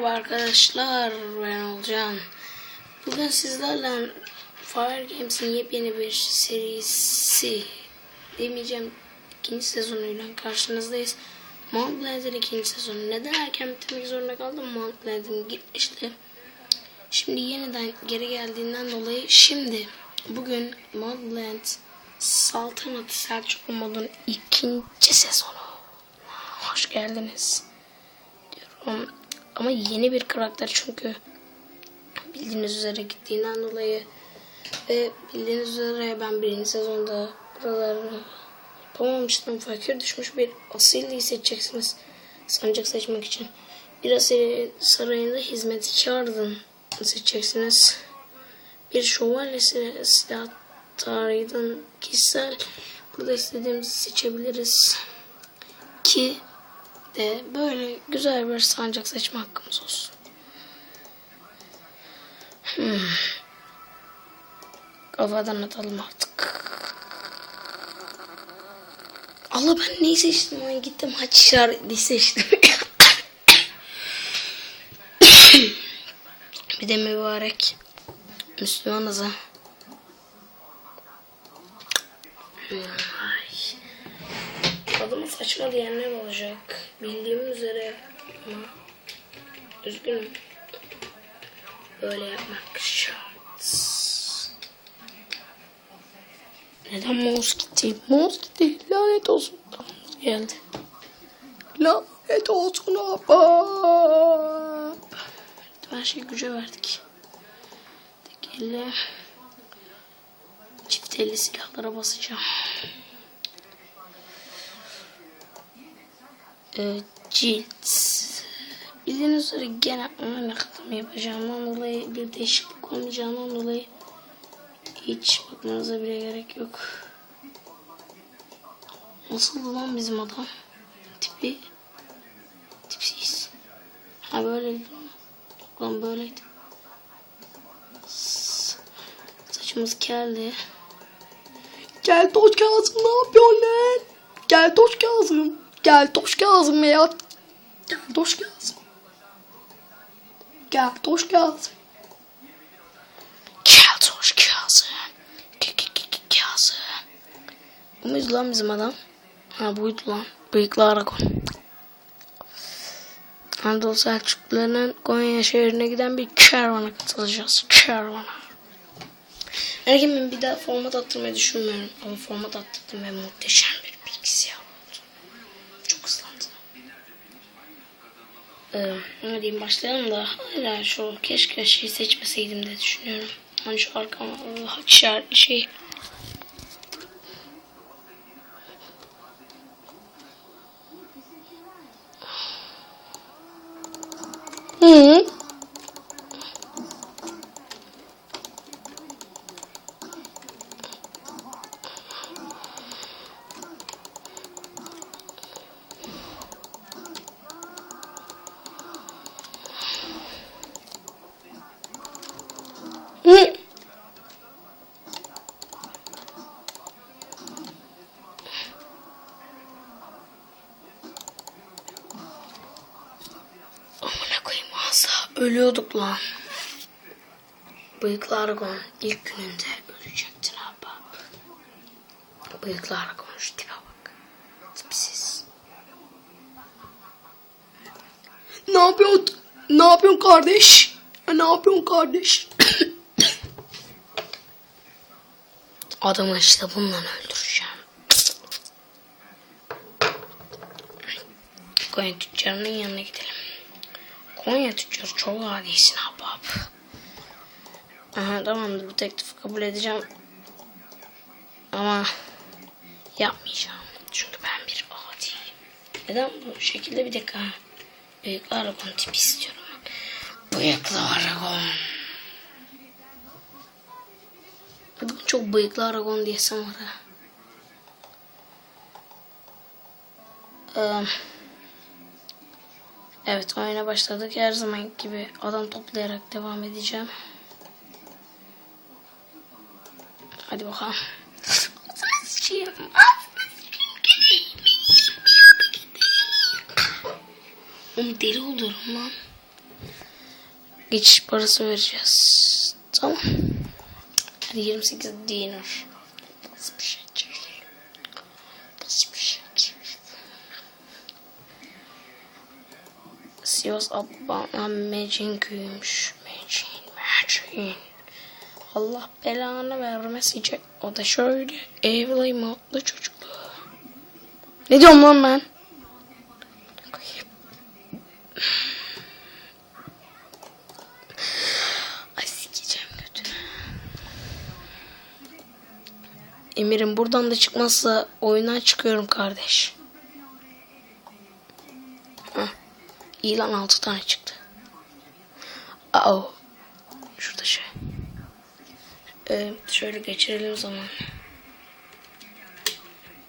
Merhaba arkadaşlar, ben Olcan. Bugün sizlerle Fire Games'in yepyeni bir serisi demeyeceğim ikinci sezonuyla karşınızdayız. Mount Blaz'in ikinci sezonu. Neden erken bitirmek zorunda kaldım? Mount Blaz'in gitmişti. Şimdi yeniden geri geldiğinden dolayı şimdi bugün Mount Blaz Saltanat Selçuklu modun ikinci sezonu. Hoş geldiniz diyorum. Ama yeni bir karakter çünkü bildiğiniz üzere gittiğinden dolayı ve bildiğiniz üzere ben birinci sezonda buralarını yapamamıştım. Fakir düşmüş bir asilliği seçeceksiniz. Sancak seçmek için. Bir asil sarayında hizmetçi ardın seçeceksiniz. Bir şövalyesi silah tarihinin kişisel burada istediğimizi seçebiliriz. Ki de böyle güzel bir sancak seçme hakkımız olsun. Hmm. Kafadan atalım artık. Allah ben neyi seçtim? Ay gittim haç işaretli seçtim. bir de mübarek. Müslümanız ha. Ay. Adımı saçma diyenler olacak. Bildiğim üzere ama üzgünüm. Böyle yapmak şart. Neden mouse gitti? Mouse gitti. Lanet olsun. Geldi. Lanet olsun ahbap. Her şeyi güce verdik. Tek elle çift elli silahlara basacağım. Ee, cilt. Bildiğiniz üzere gene aynı katım yapacağımdan dolayı bir değişiklik olmayacağından dolayı hiç bakmanıza bile gerek yok. Nasıldı lan bizim adam? Tipi tipsiz. Ha böyleydi lan. Böyleydi. Saçımız keldi. Gel toş Kazım ne yapıyorsun lan? Gel toş Kazım. Gel toş Kazım ya. Gel toş Kazım. Gel toş Kazım. Gel toş Kazım. Kazım. Bu muydu lan bizim adam? Ha buydu lan. Bıyıklı Aragon. Anadolu Selçuklularının Konya şehrine giden bir kervana katılacağız. Kervana. Ergen bir daha format attırmayı düşünmüyorum. Ama format attırdım ve muhteşem bir bilgisayar oldu. Çok hızlandı. Ee, ne diyeyim başlayalım da hala şu keşke şey seçmeseydim de düşünüyorum. Hani şu arkama hak işaretli şey. Hı. Hı. Amına koyayım asla lan. Bıyıklı Argon ilk gününde ölecektin abi. Bıyıklı Argon şu tipe bak. Tipsiz. Ne yapıyorsun? Ne yapıyorsun kardeş? Ne yapıyorsun kardeş? Adamı işte bununla öldüreceğim. Konya tüccarının yanına gidelim. Konya tüccarı çok adisin ahbap. Aha tamamdır bu teklifi kabul edeceğim. Ama yapmayacağım. Çünkü ben bir adiyim. Neden bu şekilde bir dakika. Bıyıklı aragon tipi istiyorum. Bıyıklı aragon. Bugün çok bıyıklı aragon diyesem var ha. Eee, Evet oyuna başladık. Her zaman gibi adam toplayarak devam edeceğim. Hadi bakalım. Ağzına sıçayım. Ağzına sıçayım. Oğlum deli oluyorum lan. geçiş parası vereceğiz. Tamam. Yani 28 dinar. Nasıl bir şey? Sivas Abba Mecin köyümüş. Mecin, Mecin. Allah belanı vermesecek. O da şöyle evli mutlu çocuklu. Ne diyorum lan ben? Ay sikeceğim. Emir'im buradan da çıkmazsa oyundan çıkıyorum kardeş. İyi lan 6 tane çıktı. Aa. Şurada şey. Ee, şöyle geçirelim zaman.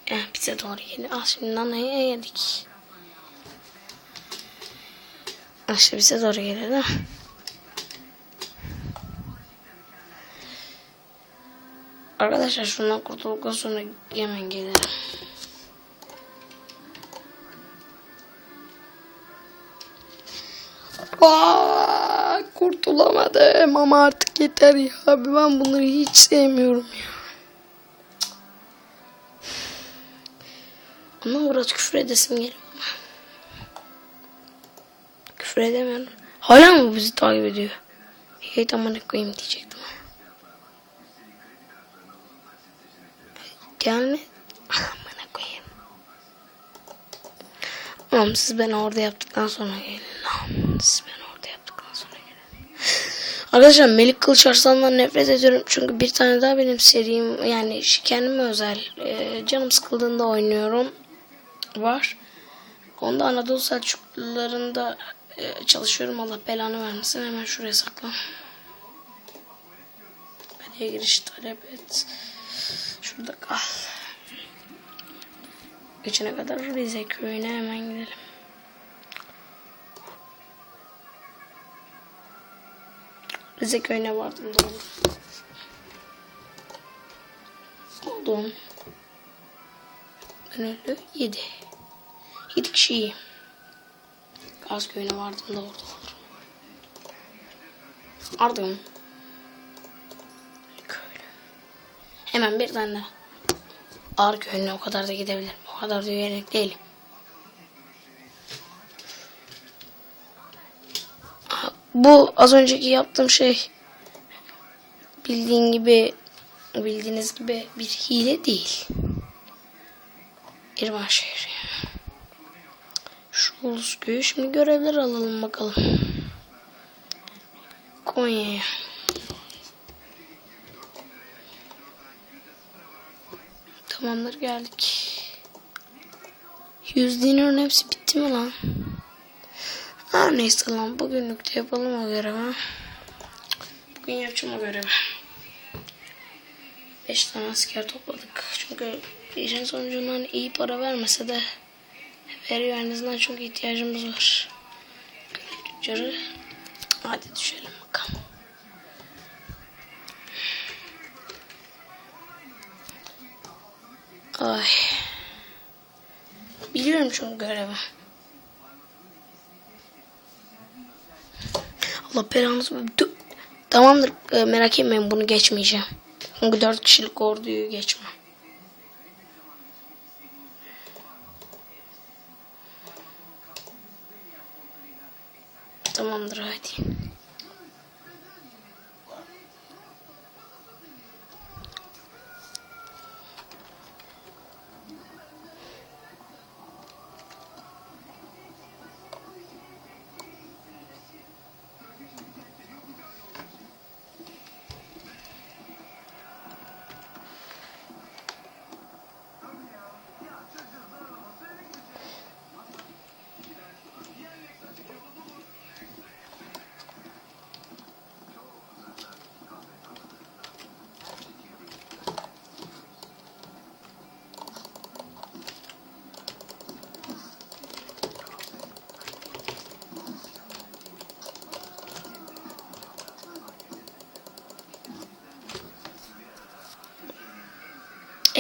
Eh, bize doğru geliyor. Ah şimdi nanayı yedik. Ah şimdi bize doğru geliyor? Arkadaşlar şundan kurtulduktan sonra hemen gelirim. Aa, kurtulamadım ama artık yeter ya. Abi ben bunları hiç sevmiyorum ya. Ama biraz küfür edesim geliyor. Küfür edemiyorum. Hala mı bizi takip ediyor? Hey amına koyayım diyecektim. Gelme. Amına koyayım. Tamam siz beni orada yaptıktan sonra gelin. Lan, Siz orada yaptıktan sonra gelin. Arkadaşlar Melik Kılıç Arslan'dan nefret ediyorum. Çünkü bir tane daha benim serim yani kendime özel e, canım sıkıldığında oynuyorum. Var. Onda Anadolu Selçuklularında e, çalışıyorum. Allah belanı vermesin. Hemen şuraya saklan. Belediye giriş talep et. Şurada kal. Geçene kadar Rize köyüne hemen gidelim. Rize köyüne vardım doğru. Oldum. Ben öldü. Yedi. Yedi kişiyim. Gaz köyüne vardım doğru doğru. Ardın. Köylü. Hemen bir tane daha. Ağır köyüne o kadar da gidebilirim. O kadar da üyelik değilim. Aha, Bu az önceki yaptığım şey bildiğin gibi bildiğiniz gibi bir hile değil. İrvan şehri. Şu Ulusköy. Şimdi görevler alalım bakalım. Konya'ya. Tamamdır geldik. 100 dinarın hepsi bitti mi lan? Ha neyse lan bugünlük de yapalım o görevi. Bugün yapacağım o görevi. 5 tane asker topladık. Çünkü işin sonucundan iyi para vermese de veriyor en azından çok ihtiyacımız var. Tüccarı hadi düşelim bakalım. Ay. Biliyorum çünkü görevi. Allah belanızı Tamamdır e, merak etmeyin bunu geçmeyeceğim. Çünkü 4 kişilik orduyu geçme. Tamamdır hadi.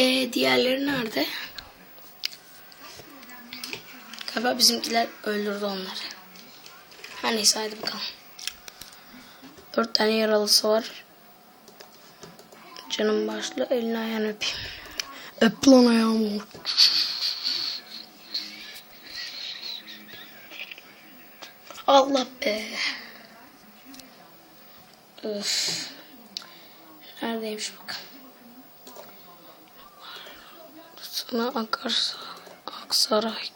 Ee, diğerleri nerede? Galiba bizimkiler öldürdü onları. Her neyse hadi bakalım. Dört tane yaralısı var. Canım başlı elini ayağını öpeyim. Öp lan ayağımı. Allah be. Öf. Neredeymiş bakalım. Sana akarsa Aksaray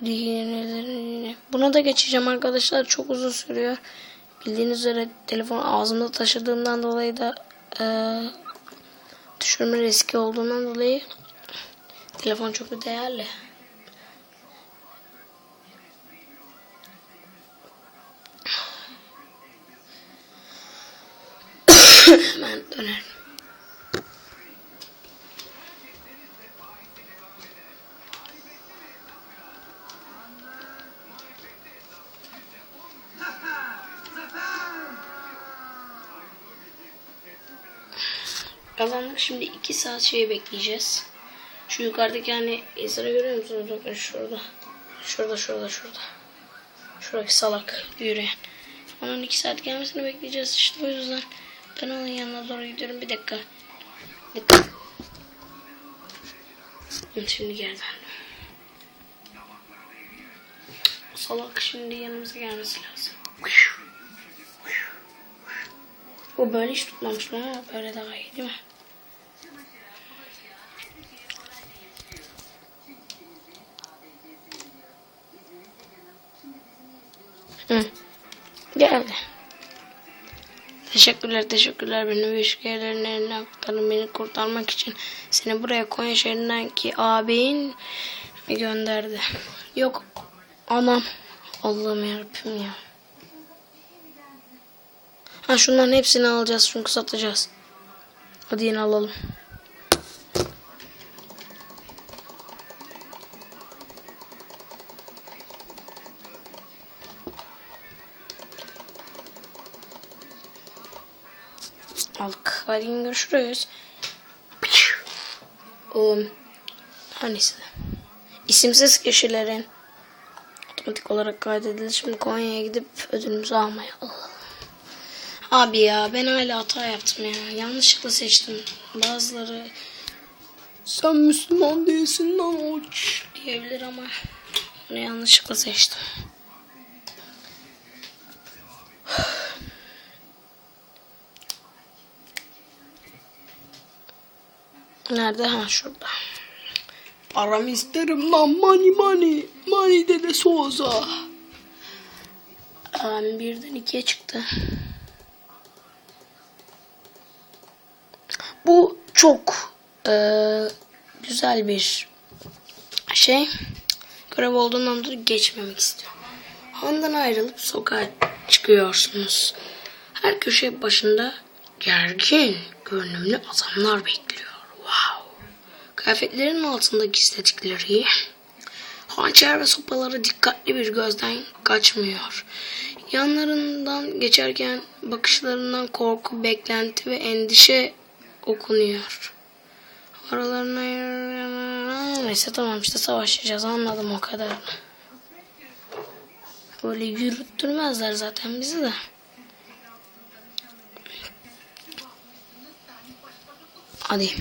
köyü. Buna da geçeceğim arkadaşlar. Çok uzun sürüyor. Bildiğiniz üzere telefon ağzımda taşıdığımdan dolayı da eee düşürme riski olduğundan dolayı telefon çok değerli. Hemen dönerim. Şimdi 2 saat şey bekleyeceğiz. Şu yukarıdaki hani insanı görüyor musunuz? Bakın şurada. Şurada şurada şurada. Şuradaki salak yürüyen. Onun 2 saat gelmesini bekleyeceğiz. İşte o yüzden ben onun yanına doğru gidiyorum. Bir dakika. Bir dakika. Şimdi geldi. Salak şimdi yanımıza gelmesi lazım. O böyle hiç tutmamıştım ama böyle daha iyi değil mi? Geldi. Teşekkürler teşekkürler beni müşterilerin eline aktardın beni kurtarmak için seni buraya Konya şehrinden ki ağabeyin mi gönderdi? Yok anam Allah'ım yarabbim ya. Ha şunların hepsini alacağız çünkü satacağız. Hadi yine alalım. Hadi görüşürüz. Um, hangisi? İsimsiz kişilerin otomatik olarak kaydedilir. Şimdi Konya'ya gidip ödülümüzü almaya alalım. Abi ya ben hala hata yaptım ya. Yanlışlıkla seçtim. Bazıları sen Müslüman değilsin lan oç diyebilir ama bunu yanlışlıkla seçtim. Nerede? Ha şurada. Paramı isterim lan money money. Money dede Souza. Um, birden ikiye çıktı. Bu çok eee, güzel bir şey. Görev olduğundan dolayı geçmemek istiyorum. Handan ayrılıp sokağa çıkıyorsunuz. Her köşe başında gergin, görünümlü adamlar bekliyor. Kıyafetlerin altında gizledikleri hançer ve sopaları dikkatli bir gözden kaçmıyor. Yanlarından geçerken bakışlarından korku, beklenti ve endişe okunuyor. Aralarına neyse tamam işte savaşacağız anladım o kadar. Böyle yürüttürmezler zaten bizi de. Hadi.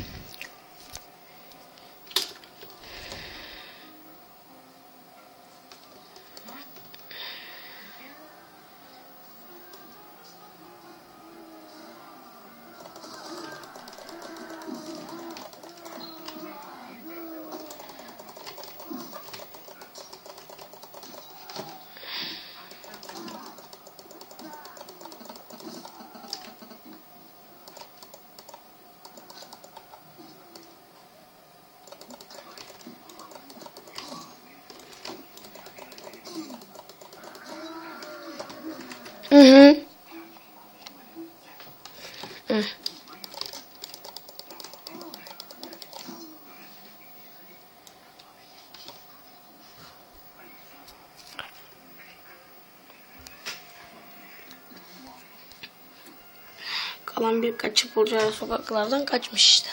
Kalan birkaç çapulcu sokaklardan kaçmış işte.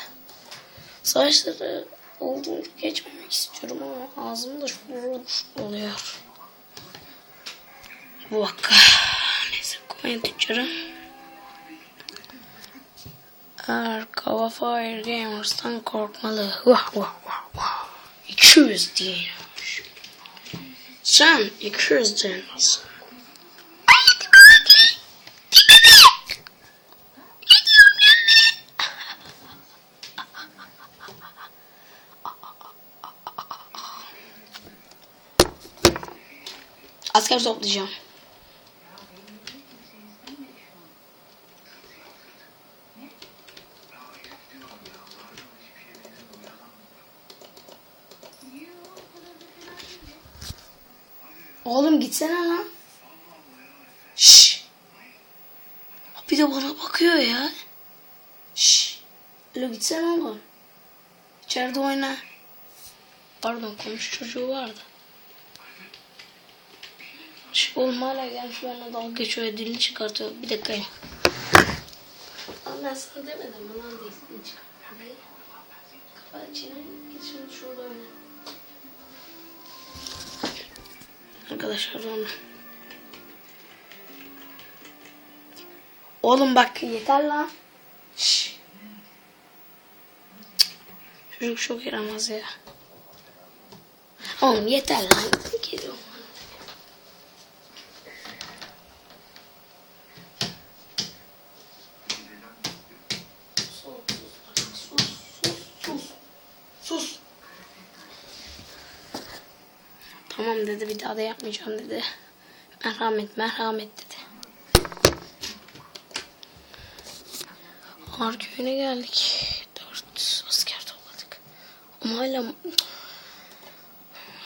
Savaşları olduğunca geçmemek istiyorum ama ağzımda şurur oluyor. Bu dakika. Neyse. korkmayın tüccarı. Her Kava Fire Gamers'tan korkmalı. Vah vah vah vah. 200 diye. Sen 200 diyorsun. Asker toplayacağım. Oğlum gitsene lan. Şşş. Bir de bana bakıyor ya. Şşş. Alo gitsene oğlum. İçeride oyna. Pardon konuş çocuğu vardı. Şş, oğlum hala gelmiş benimle dalga geçiyor dilini çıkartıyor. Bir dakika. Ama ben sana demedim bana değil dilini çıkartıyor. Kafa içine şimdi şurada oyna. Arkadaşlar onu. Oğlum bak yeter lan. Şşş. Çocuk çok yaramaz ya. Oğlum yeter lan. Geliyorum. Tamam dedi bir daha da yapmayacağım dedi. Merhamet merhamet dedi. Ağır köyüne geldik. Dört asker topladık. Ama hala...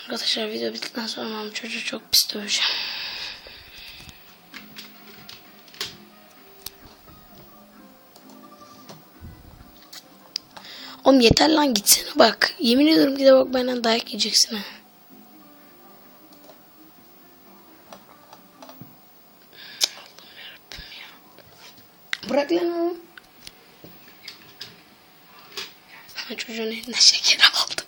Arkadaşlar video bittikten sonra çocuğu çok pis döveceğim. Oğlum yeter lan gitsene bak. Yemin ediyorum ki de bak benden dayak yiyeceksin ha. Bırak lan onu. Ha, Çocuğun elinden şeker aldım.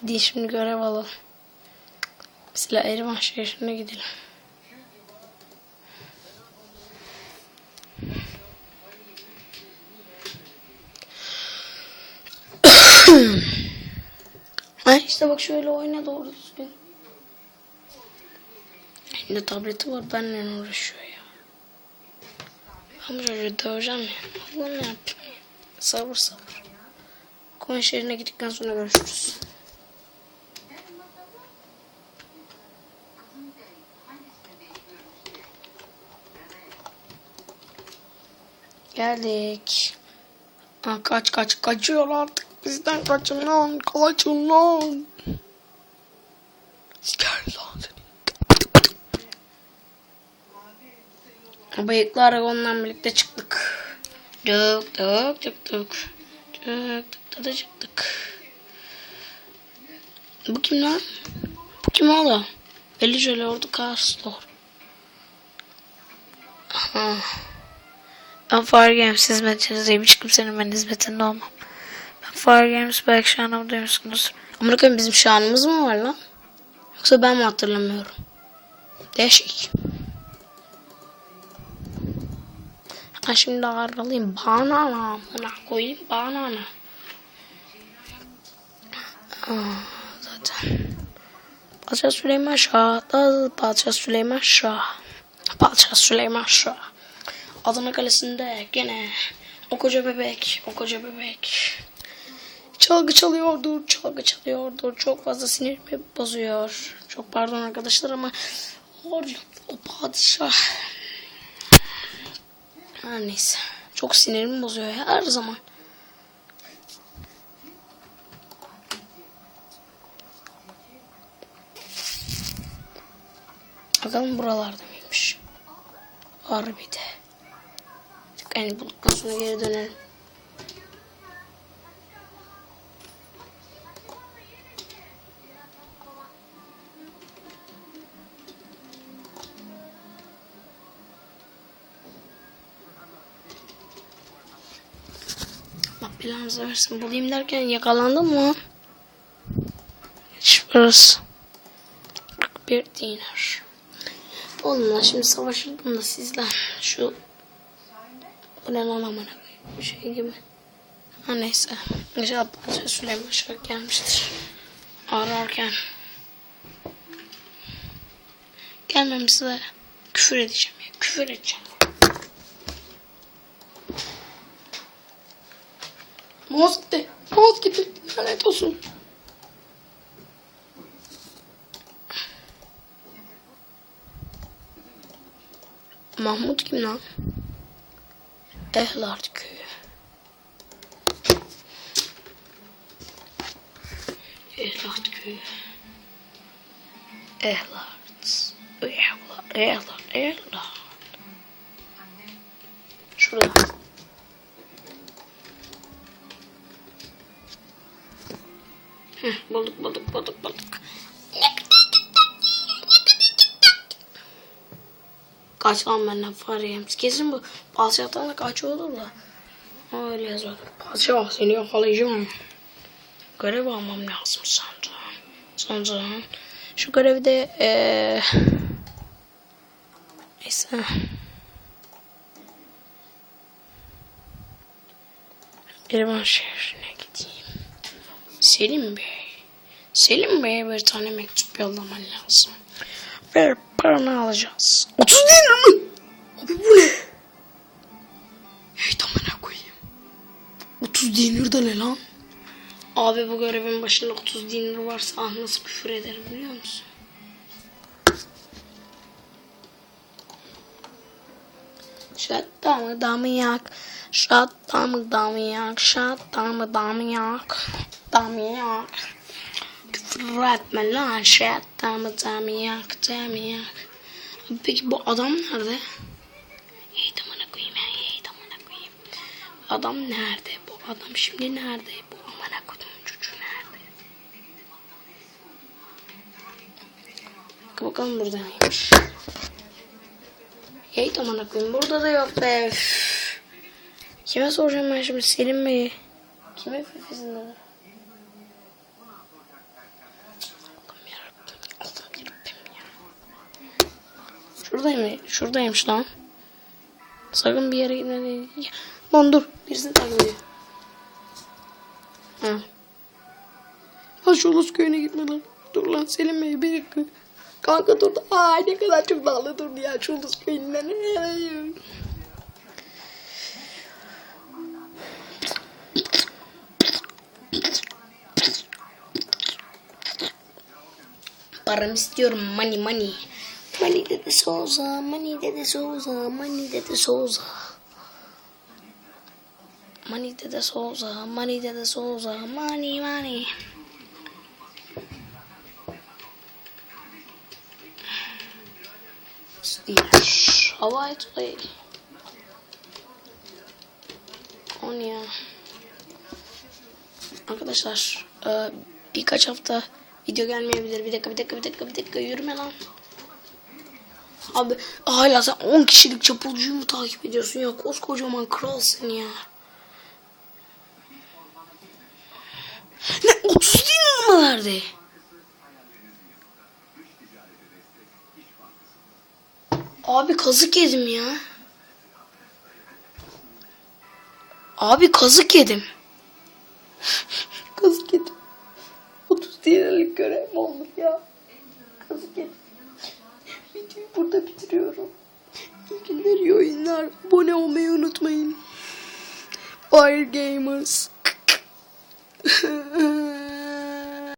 Hadi şimdi görev alalım. Mesela Erivan şehrine gidelim. ha işte bak şöyle oyna doğru düzgün. Elinde tableti var benimle uğraşıyor ya. Bu çocuğu döveceğim ya. Allah ne yapayım ya. Sabır sabır. Koyun şehrine gittikten sonra görüşürüz. Geldik. Ha, kaç kaç kaçıyor artık bizden kaçın lan kaçın lan. Siker seni. Bıyıklı aragonla birlikte çıktık. Dık dık çıktık. Dık dık da çıktık. Bu kim lan? Bu kim oğlum? Belli Lord'u Castor. Aha. Ben Fire Games hizmetinizdeyim. Hiç kimsenin ben hizmetinde olmam. Ben Fire Games belki şanımı duymuşsunuz. Amerika'nın bizim şanımız mı var lan? Yoksa ben mi hatırlamıyorum? Değişik. Ha şimdi ağırlayayım. Banana. Amına koyayım banana. Aa, zaten. Padişah Süleyman Şah. Padişah Süleyman Şah. Padişah Süleyman Şah. Adana Kalesi'nde gene o koca bebek, o koca bebek. Çalgı çalıyordur, çalgı çalıyordur. Çok fazla sinirimi bozuyor. Çok pardon arkadaşlar ama o, o padişah her neyse. Çok sinirimi bozuyor her zaman. Bakalım buralarda mıymış? Harbide. Yani bulduktan sonra geri dönelim. Belanızı versin bulayım derken yakalandım mı? Burası. Bir dinar. Oğlum lan şimdi savaşırdım da sizden. Şu bu ne lan amına. Bir şey gibi. Ha neyse. İnşallah Padişah Süleyman Şah gelmiştir. Ararken. Gelmemişse küfür edeceğim ya. Küfür edeceğim. Mouse gitti. Mouse gitti. Lanet olsun. Mahmut kim lan? Ehlart köyü. Ehlart köyü. Ehlart. Ehlart. Ehlart. Ehlart. Bulduk bulduk bulduk bulduk. Kaç lan benden fare yemiş. Kesin bu padişahtan da kaç olur da. Öyle yazıyor. Padişah seni yakalayacağım. Görev almam lazım sandım. Sandım. Şu görevi de eee neyse. Erivan şehrine gideyim. Selim Bey. Selim Bey'e bir tane mektup yollaman lazım. Ver paranı alacağız. 30 dinar mı? Abi bu ne? Hey tamına koyayım. 30 dinar da ne lan? Abi bu görevin başında 30 dinar varsa ah nasıl küfür ederim biliyor musun? Şat damı damı yak. Şat damı damı yak. Şat damı damı yak. Damı yak. Damı yak. Damı yak. Peki bu adam nerede? İyi tamına koyayım ya. İyi tamına koyayım. Adam nerede? Bu adam şimdi nerede? Bu amına koyduğum çocuğu nerede? Bakalım burada neymiş. Hey amına koyayım burada da yok be. Üf. Kime soracağım ben şimdi Selim Bey'e? Kime fifizinde? Allah'ım yarabbim. Allah'ım yarabbim ya. Şuradayım, şuradaymış lan. Sakın bir yere gitme. Lan dur. Birisini takip ediyor. Ha. Lan şu Ulus köyüne gitme lan. Dur lan Selim Bey bir dakika. Kanka dur. Aa ne kadar çok dağlı durdu ya şu Ulus köyünden. Param istiyorum money money. Money dedi Souza, money dedi Souza, money dedi Souza. Money dedi Souza, money dedi Souza, money money. Steve, hava etmeyi. Konya. Arkadaşlar e, birkaç hafta video gelmeyebilir. Bir dakika bir dakika bir dakika bir dakika yürüme lan. Abi hala sen 10 kişilik çapulcuyu mu takip ediyorsun ya? Koskocaman kralsın ya. Ne 30 bin mı verdi? Abi kazık yedim ya. Abi kazık yedim. kazık yedim. 30 liralık görev mi olur ya? Kazık yedim. Videoyu burada bitiriyorum. İyi oyunlar. Abone olmayı unutmayın. Fire Gamers.